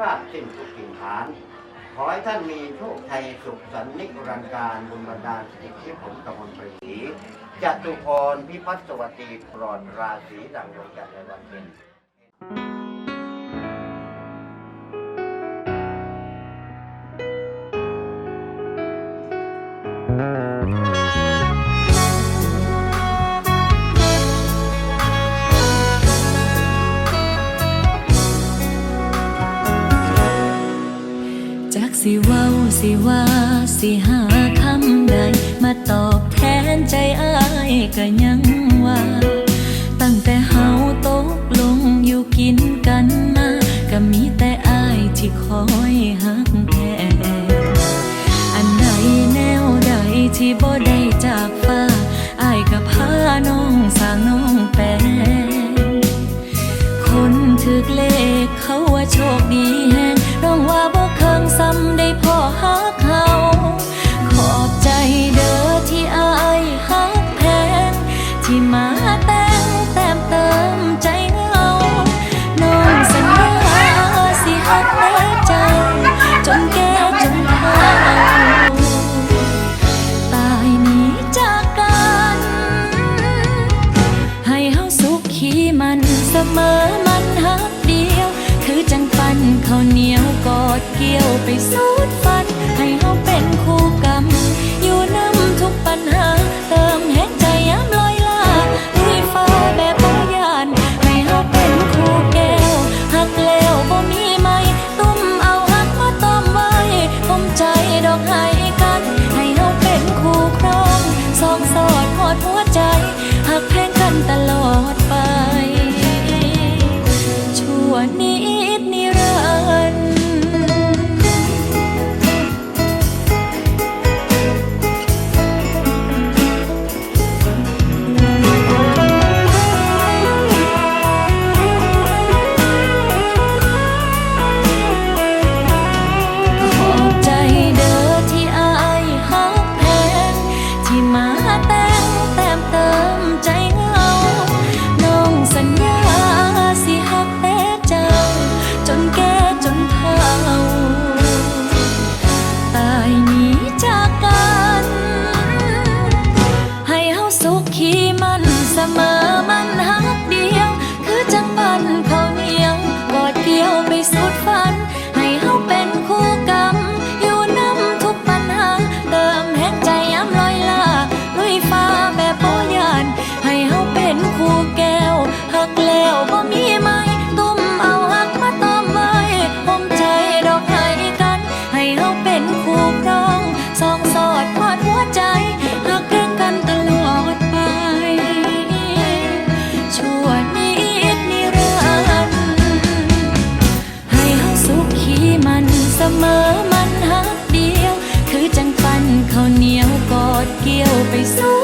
ราบสิ้นทุกกิ่งฐาน ขอให้ท่านมีโชคชัยสุขสันนิรันดร์การบุญบรรดาสิทธิผลกมลปรีจตุพรพิพัฒน์สวัสดีปลอดราศีดังดวงจันทร์ในวันเพ็ญ สิหาคำใด มาตอบแทนใจอ้ายก็ยังว่า ตั้งแต่เฮาตกลงอยู่กินกันมา ก็มีแต่อ้ายที่คอยหักแทนอันใดแนวใดที่บ่ได้จากฟ้าอ้ายก็พาน้องสางน้องแปลงคนถึกเลขเขาว่าโชคดีแฮง สิฮักแต่ใจ จนแก่จนเฒ่าตายหนีจากกัน ให้เฮาสุขขีมันเสมอมันหักเดียว คือจังปันข้าวเหนียวกอดเกี่ยวไปสุดฟัน ให้เฮาเป็นคู่ เสมอ หักเ